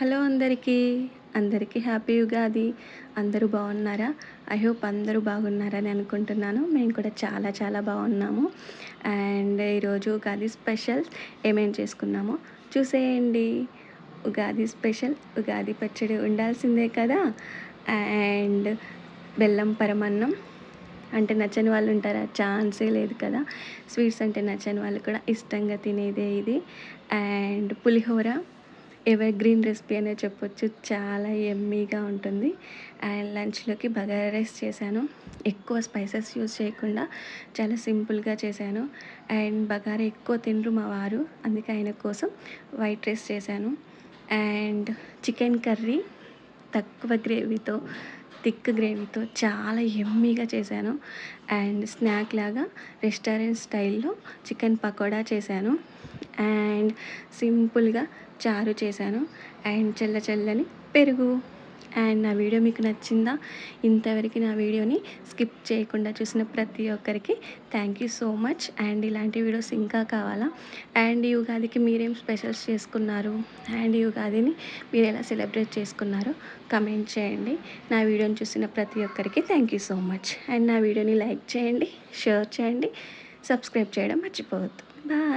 Hello అందరికీ. అందరికీ happy Ugadi. అందరూ బాగున్నారా? ఐ హోప్ అందరూ బాగున్నారని అనుకుంటున్నాను. మేము కూడా చాలా చాలా బాగున్నాము. అండ్ ఈరోజు ఉగాది స్పెషల్ ఏమేం చేసుకున్నామో చూసేయండి. ఉగాది స్పెషల్ ఉగాది పచ్చడి ఉండాల్సిందే కదా. అండ్ బెల్లం పరమన్నం. అంటే నచ్చని వాళ్ళు ఉంటారా? ఛాన్సే లేదు కదా. స్వీట్స్ అంటే నచ్చని వాళ్ళు కూడా ఇష్టంగా తినేదే ఇది. And pulihora. Evergreen recipe అనే చెప్పొచ్చు. చాలా ఎమ్మీగా ఉంటుంది. అండ్ లంచ్లోకి బగారా రైస్ చేశాను. ఎక్కువ స్పైసెస్ యూజ్ చేయకుండా చాలా సింపుల్గా చేశాను. అండ్ బగారా ఎక్కువ తినరు మా వారు. అందుకే ఆయన కోసం వైట్ రైస్ చేశాను. అండ్ చికెన్ కర్రీ తక్కువ గ్రేవీతో థిక్ గ్రేవీతో చాలా ఎమ్మీగా చేశాను. అండ్ స్నాక్ లాగా రెస్టారెంట్ స్టైల్లో చికెన్ పకోడా చేశాను. అండ్ సింపుల్గా చారు చేశాను. అండ్ చల్ల చల్లని పెరుగు. అండ్ నా వీడియో మీకు నచ్చిందా? ఇంతవరకు నా వీడియోని స్కిప్ చేయకుండా చూసిన ప్రతి ఒక్కరికి thank you so much and ఇలాంటి వీడియోస్ ఇంకా కావాలా? అండ్ ఈ ఉగాదికి మీరేం స్పెషల్స్ చేసుకున్నారు? అండ్ ఈ ఉగాదిని మీరు ఎలా సెలబ్రేట్ చేసుకున్నారో? కమెంట్ చేయండి. నా వీడియోని చూసిన ప్రతి ఒక్కరికి thank you so much and నా వీడియోని లైక్ చేయండి షేర్ చేయండి సబ్స్క్రైబ్ చేయడం మర్చిపోవద్దు. బాయ్